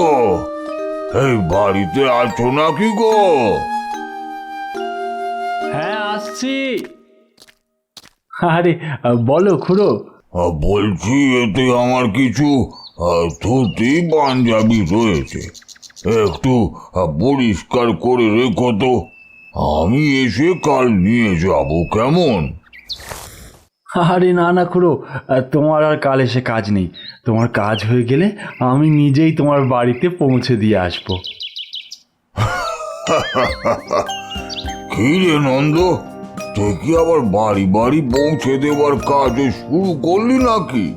নন্দ এই বাড়িতে আছো নাকি গো? হ্যাঁ আসছি। আরে বলো খুড়ো। আহ, বলছি এতে আমার কিছু আহ, ধুতি পাঞ্জাবি রয়েছে। একটু আহ, পরিষ্কার করে রেখো তো। আমি এসে কাল নিয়ে যাব কেমন? আরে না না খুড়ো তোমার আর কাল এসে কাজ নেই। তোমার কাজ হয়ে গেলে আমি নিজেই তোমার বাড়িতে পৌঁছে দিয়ে আসব। কি রে নন্দ তুই কি আবার বাড়ি বাড়ি পৌঁছে দেবার কাজ শুরু করলি নাকি?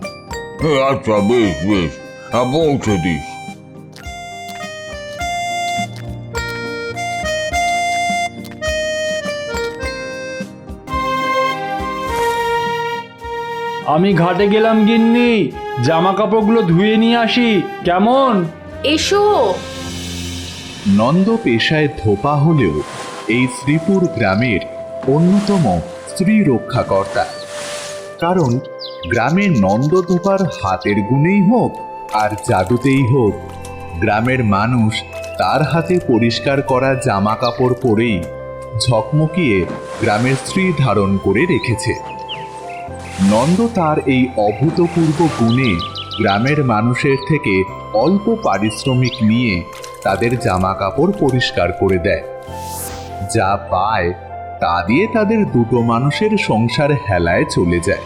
আচ্ছা বেশ বেশ হ্যাঁ, পৌঁছে দিস। আমি ঘাটে গেলাম গিন্নি জামা কাপড়গুলো ধুয়ে নিয়ে আসি কেমন? এসো। নন্দ পেশায় ধোপা হলেও এই শ্রীপুর গ্রামের অন্যতম স্ত্রী রক্ষাকর্তা। কারণ গ্রামের নন্দ ধোপার হাতের গুণেই হোক আর জাদুতেই হোক গ্রামের মানুষ তার হাতে পরিষ্কার করা জামা কাপড় পরেই ঝকমকিয়ে গ্রামের স্ত্রী ধারণ করে রেখেছে। নন্দ তার এই অভূতপূর্ব গুণে গ্রামের মানুষের থেকে অল্প পারিশ্রমিক নিয়ে তাদের জামা কাপড় পরিষ্কার করে দেয়। যা পায়, তা দিয়ে তাদের দুটো মানুষের সংসার হেলায় চলে যায়।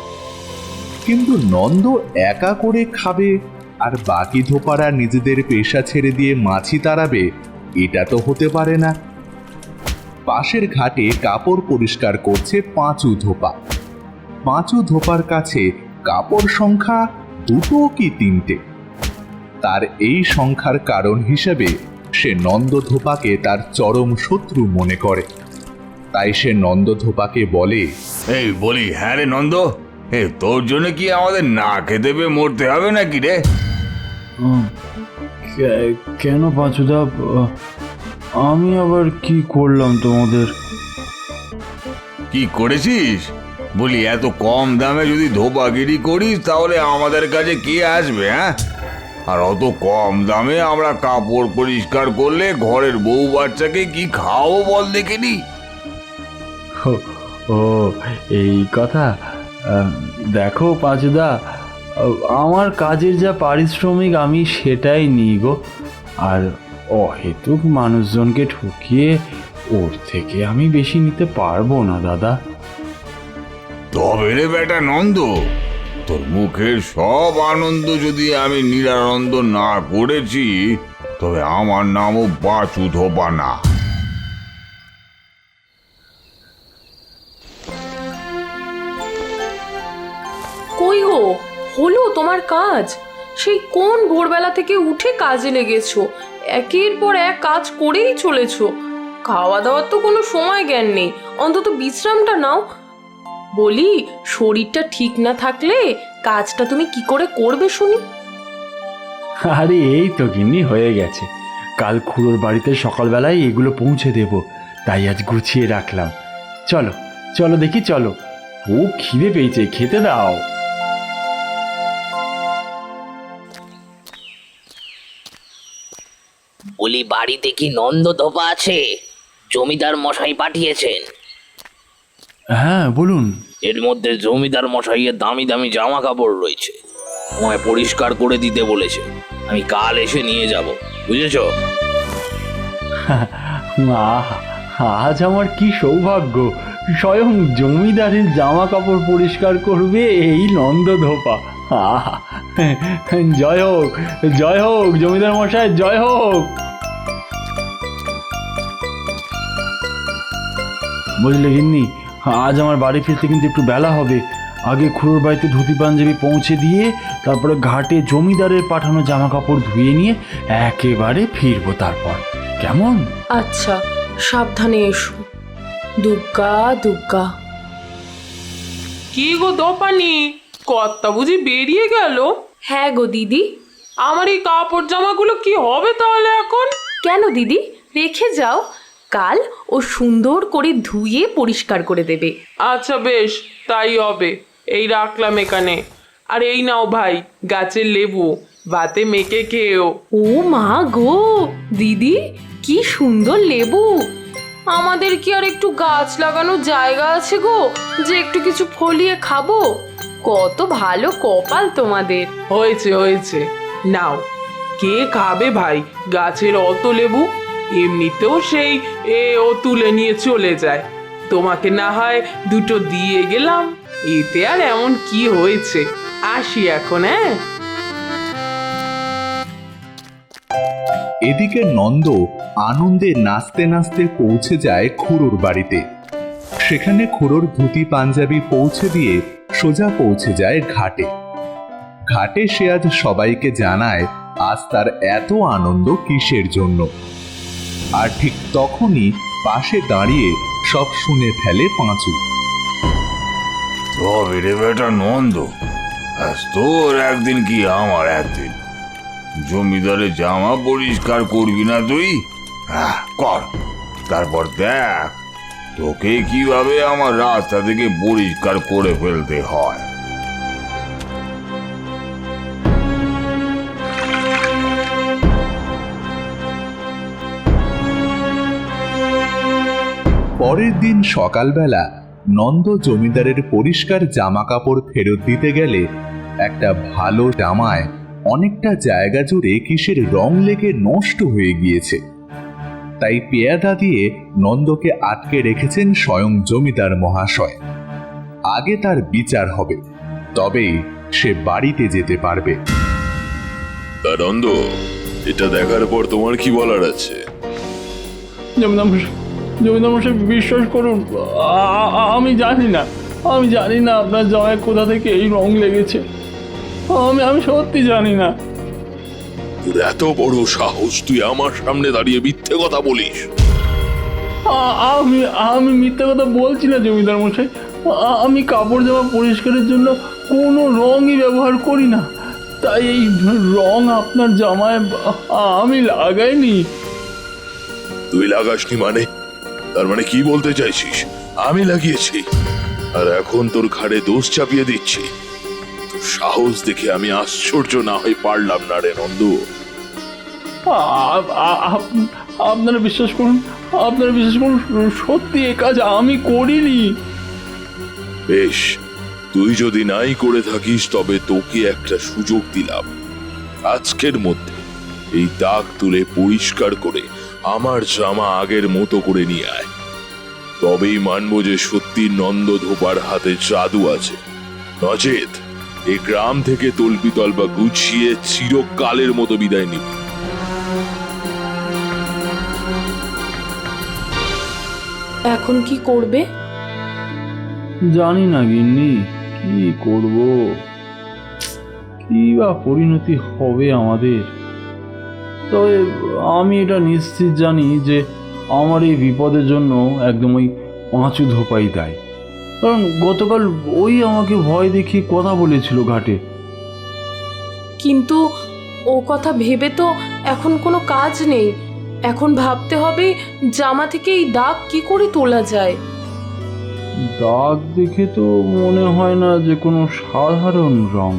কিন্তু নন্দ একা করে খাবে আর বাকি ধোপারা নিজেদের পেশা ছেড়ে দিয়ে মাছি তাড়াবে, এটা তো হতে পারে না। পাশের ঘাটে কাপড় পরিষ্কার করছে পাঁচু ধোপা। পাঁচু ধোপার কাছে কাপড় সংখ্যা দুটো কি তিনটে? তার এই সংখ্যার কারণ হিসেবে সে নন্দধোপাকে তার চরম শত্রু মনে করে। তাই সে নন্দধোপাকে বলে এই বলি হ্যাঁ রে নন্দ এ তোর জন্য কি আমাদের না খেতে পেয়ে মরতে হবে নাকি রে? কেন পাঁচুদা? আমি আবার কি করলাম তোমাদের? কি করেছিস? বলি, এত কম দামে যদি ধোপাগিরি করিস, তাহলে আমাদের কাছে কে আসবে হ্যাঁ? আর অত কম দামে আমরা কাপড় পরিষ্কার করলে ঘরের বউ বাচ্চাকে কি খাওয়াবো বল দেখিনি ও এই কথা দেখো পাঁচদা, আমার কাজের যা পারিশ্রমিক আমি সেটাই নিই গো। আর অহেতুক মানুষজনকে ঠকিয়ে ওর থেকে আমি বেশি নিতে পারব না, দাদা। তবে রে বেটা নন্দ। তোর মুখের সব আনন্দ যদি আমি নিরানন্দ না করেছি তবে আমার নামও বাচু ধোপা না। কই গো? হলো তোমার কাজ? সেই কোন ভোরবেলা থেকে উঠে কাজে লেগেছো? একের পর এক কাজ করেই চলেছো। খাওয়া দাওয়ার তো কোনো সময় জ্ঞান নেই। অন্তত বিশ্রামটা নাও। বলি শরীরটা ঠিক না থাকলে কাজটা তুমি কি করে করবে শুনি? আরে এই তো গিন্নি হয়ে গেছে। কাল খুড়োর বাড়িতে সকালবেলায় এগুলো পৌঁছে দেব তাই আজ গুছিয়ে রাখলাম। চলো চলো দেখি চলো। ও খিদে পেয়েছে খেতে দাও। বলি বাড়িতে কি নন্দ ধোপা আছে? জমিদার মশাই পাঠিয়েছেন। হ্যাঁ বলুন। এর মধ্যে জমিদার মশাইয়ের দামি দামি জামা কাপড় রয়েছে। তোমায় পরিষ্কার করে দিতে বলেছে। আমি কাল এসে নিয়ে যাব বুঝেছ? আহ, আজ আমার কি সৌভাগ্য। স্বয়ং জমিদারের জামা কাপড় পরিষ্কার করবে এই নন্দ ধোপা আহ, জয় হোক জয় হোক জমিদার মশাই জয় হোক। বুঝলে গিন্নি আজ আমার বাড়ি ফিরতে কিন্তু একটু বেলা হবে। আগে খুড়োর বাড়িতে ধুতি পাঞ্জাবি পৌঁছে দিয়ে তারপরে ঘাটে জমিদারের পাঠানো জামা কাপড় ধুয়ে নিয়ে একেবারে ফিরবো তারপর। কেমন? আচ্ছা সাবধানে এসো। দুর্গা দুর্গা কি গো দোপানি? কর্তা বুঝি বেরিয়ে গেল? হ্যাঁ গো দিদি। আমার এই কাপড় জামাগুলো কি হবে তাহলে এখন? কেন দিদি? রেখে যাও। কাল ও সুন্দর করে ধুয়ে পরিষ্কার করে দেবে। আচ্ছা বেশ তাই হবে। এই রাখলাম এখানে। আর এই নাও ভাই গাছের লেবু। বাতে মেখে খেয়েও। ও মা গো দিদি কি সুন্দর লেবু। আমাদের কি আর একটু গাছ লাগানোর জায়গা আছে গো যে একটু কিছু ফলিয়ে খাব? কত ভালো কপাল তোমাদের। হয়েছে হয়েছে। নাও কে খাবে ভাই গাছের অত লেবু? এমনিতেও সেই এ ও তুলে নিয়ে চলে যায়। তোমাকে না হয় দুটো দিয়ে গেলাম। এতে আর এমন কি হয়েছে? আসি এখন হ্যাঁ? এদিকে নন্দ আনন্দে নাচতে নাচতে পৌঁছে যায় খুড়োর বাড়িতে। সেখানে খুড়োর ধুতি পাঞ্জাবি পৌঁছে দিয়ে সোজা পৌঁছে যায় ঘাটে। ঘাটে সে আজ সবাইকে জানায়, আজ তার এত আনন্দ কিসের জন্য? আর ঠিক তখনই পাশে দাঁড়িয়ে সব শুনে ফেলে পাঁচু। নন্দ তোর একদিন কি আমার একদিন? জমিদারের জামা পরিষ্কার করবি না তুই? কর, তারপর দেখ তোকে কীভাবে আমার রাস্তা থেকে পরিষ্কার করে ফেলতে হয়। পরের দিন সকালবেলা নন্দ জমিদারের পরিষ্কার জামা কাপড় ফেরত দিতে গেলে একটা ভালো জামায় অনেকটা জায়গা জুড়ে কিসের রং লেগে নষ্ট হয়ে গিয়েছে। তাই পেয়াদা দিয়ে নন্দকে আটকে রেখেছেন স্বয়ং জমিদার মহাশয়। আগে তার বিচার হবে তবেই সে বাড়িতে যেতে পারবে। আনন্দ এটা দেখার পর তোমার কি বলার আছে? জমিদার মশাই জমিদার মশাই বিশ্বাস করুন আমি জানি না আমি জানি না আপনার জামায় কোথা থেকে এই রং লেগেছে। আমি আমি সত্যি জানি না। তোর এত বড় সাহস তুই আমার সামনে দাঁড়িয়ে মিথ্যে কথা বলিস। আমি আমি মিথ্যা কথা বলছি না জমিদার মশাই আমি কাপড় জামা পরিষ্কারের জন্য কোনো রঙই ব্যবহার করি না। তাই এই রং আপনার জামায় আমি লাগাইনি। তুই লাগাসনি মানে? তার মানে কি বলতে চাইছিস? আমি লাগিয়েছি। আর এখন তোর ঘাড়ে দোষ চাপিয়ে দিচ্ছি। তোর সাহস দেখে আমি আশ্চর্য না হয়ে পারলাম না রে নন্দু। আপনারা বিশ্বাস করুন আপনারা বিশ্বাস করুন সত্যি এ কাজ আমি করিনি। বেশ তুই যদি নাই করে থাকিস তবে তোকে একটা সুযোগ দিলাম। আজকের মধ্যে এই দাগ তুলে পরিষ্কার করে আমার জামা আগের মতো করে নিয়ে আয়। তবেই মানবো যে সত্যি নন্দ ধোপার হাতে জাদু আছে। নচেত এই গ্রাম থেকে তল্পি তল্পা গুছিয়ে চিরকালের মতো বিদায় নিবি। এখন কি করবে? জানি না গিন্নি কি করব? কি বা পরিণতি হবে আমাদের? তবে আমি এটা নিশ্চিত জানি যে আমার এই বিপদের জন্য একদম ওই পাঁচু ধোপাই দায় কারণ গতকাল ওই আমাকে ভয় দেখিয়ে কথা বলেছিল ঘাটে। কিন্তু ও কথা ভেবে তো এখন কোনো কাজ নেই। এখন ভাবতে হবে জামা থেকে এই দাগ কি করে তোলা যায়। দাগ দেখে তো মনে হয় না যে কোনো সাধারণ রং।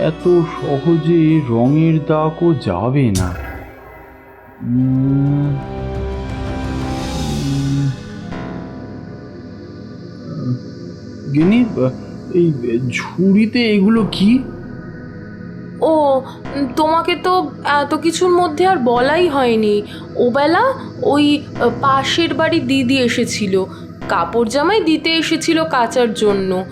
এত সহজে রঙের দাগও যাবে না। এই ঝুড়িতে এগুলো কি? ও, তোমাকে তো এত কিছুর মধ্যে আর বলাই হয়নি। ওবেলা ওই পাশের বাড়ি দিদি এসেছিল। কাপড় জামাই দিতে এসেছিল কাচার জন্য।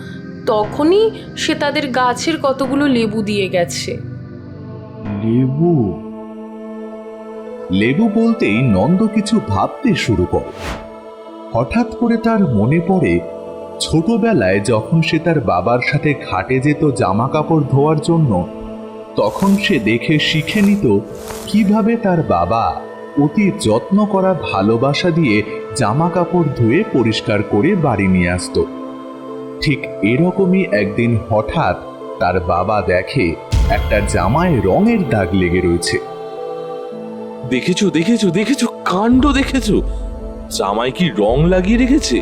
তখনই সে তাদের গাছের কতগুলো লেবু দিয়ে গেছে। লেবু? লেবু বলতেই নন্দ কিছু ভাবতে শুরু করে। হঠাৎ করে তার মনে পড়ে, ছোটবেলায় যখন সে তার বাবার সাথে ঘাটে যেত জামা কাপড় ধোয়ার জন্য, তখন সে দেখে শিখে নিত কীভাবে তার বাবা অতি যত্ন করা ভালোবাসা দিয়ে জামা কাপড় ধুয়ে পরিষ্কার করে বাড়ি নিয়ে আসতো। ঠিক এরকমই একদিন হঠাৎ তার বাবা দেখে একটা জামায় রঙের দাগ লেগে রয়েছে। দেখেছ দেখেছ দেখেছ কাণ্ড দেখেছ? জামাই কি রং লাগিয়ে রেখেছে?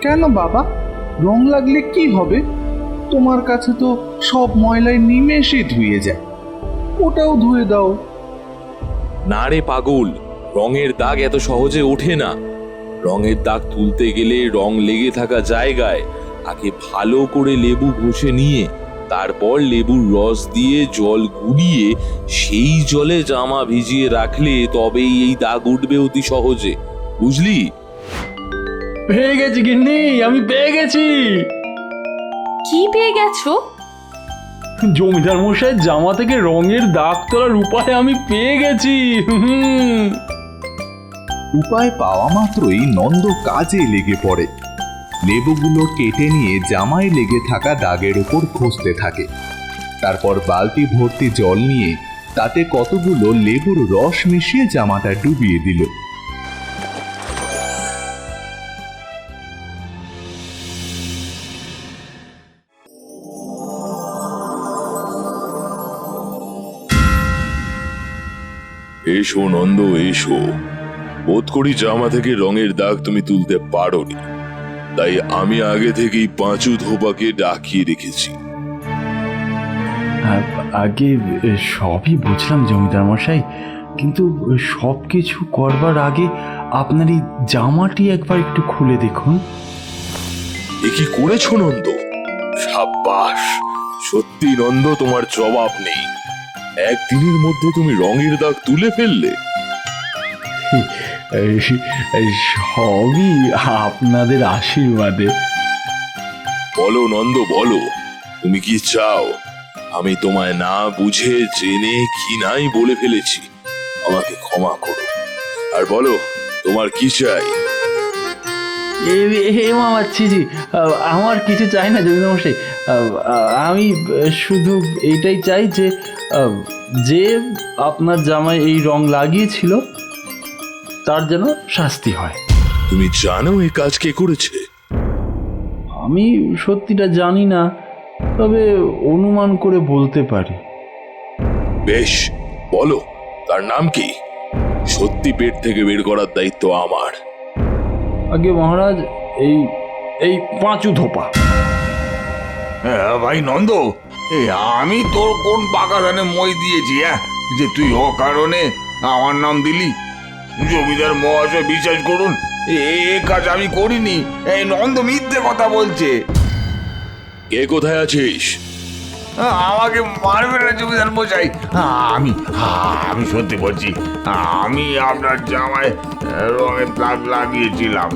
কেন বাবা? রং লাগলে কি হবে? তোমার কাছে তো সব ময়লায় নিমেষে ধুয়ে যায়। ওটাও ধুয়ে দাও। না রে পাগল রঙের দাগ এত সহজে ওঠে না। রঙের দাগ তুলতে গেলে রং লেগে থাকা জায়গায় আগে ভালো করে লেবু ঘষে নিয়ে তারপর লেবুর রস দিয়ে জল গুলিয়ে সেই জলে জামা ভিজিয়ে রাখলে তবেই এই দাগ উঠবে অতি সহজে। বুঝলি? পেয়ে গেছি গিন্নি আমি পেয়ে গেছি। কি পেয়ে গেছো? জমিদার মশাই জামা থেকে রঙের দাগ তোলার উপায় আমি পেয়ে গেছি। হুম। উপায় পাওয়া মাত্রই নন্দ কাজে লেগে পড়ে। লেবুগুলো কেটে নিয়ে জামায় লেগে থাকা দাগের উপর ঘষতে থাকে। তারপর বালতি ভর্তি জল নিয়ে তাতে কতগুলো লেবুর রস মিশিয়ে জামাটা ডুবিয়ে দিল। এসো নন্দ, এসো। বোধ করি জামা থেকে রঙের দাগ তুমি তুলতে পারোনি। তাই আমি আগে থেকেই পাঁচু ধোপাকে ডাকিয়ে রেখেছি। আগে সবই বুঝলাম জমিদার মশাই কিন্তু সব কিছু করবার আগে আপনার এই জামাটি একবার একটু খুলে দেখুন। এ কি করেছ নন্দ? সাব্বাস সত্যি নন্দ তোমার জবাব নেই। একদিনের মধ্যে তুমি রঙের দাগ তুলে ফেললে। সবই আপনাদের আশীর্বাদে। বলো নন্দ বলো তুমি কি চাও? আমি তোমায় না বুঝে জেনে কি নাই বলে ফেলেছি। আমাকে ক্ষমা করো। আর বলো তোমার কি চাই? মামা আমার কিছু চাই না জমিদার মশাই আ, আ, আমি শুধু এইটাই চাই যে যে আপনার জামায় এই রং লাগিয়েছিল তার যেন শাস্তি হয়। তুমি জানো এ কাজ কে করেছে? আমি সত্যিটা জানি না তবে অনুমান করে বলতে পারি। বেশ বলো তার নাম কি? সত্যি পেট থেকে বের করার দায়িত্ব আমার। আগে মহারাজ এই এই পাঁচু ধোপা। হ্যাঁ, ভাই নন্দ এই আমি তোর কোন পাকা ধানে মই দিয়েছি হ্যাঁ যে তুই অকারণে আমার নাম দিলি? জমিদার মহাশয় বিশ্বাস করুন এ কাজ আমি করিনি এই নন্দ মিথ্যে কথা বলছে। কে কোথায় আছিস? আমাকে মারবে না জমিদার মশাই। আমি আমি সত্যি বলছি আমি আপনার জামায় রঙের দাগ লাগিয়েছিলাম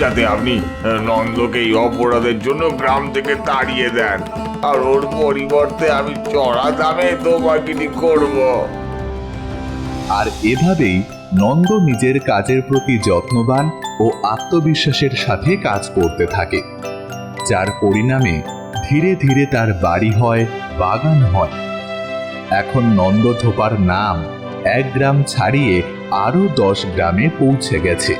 যাতে আপনি নন্দকে এই অপরাধের জন্য গ্রাম থেকে তাড়িয়ে দেন। আর ওর পরিবর্তে আমি চড়া দামে দোবাকিনি করব। আর এভাবেই নন্দ নিজের কাজের প্রতি যত্নবান ও আত্মবিশ্বাসের সাথে কাজ করতে থাকে, যার পরিণামে ধীরে ধীরে তার বাড়ি হয়, বাগান হয়। এখন নন্দ ধোপার নাম এক গ্রাম ছাড়িয়ে আরও দশ গ্রামে পৌঁছে গেছে।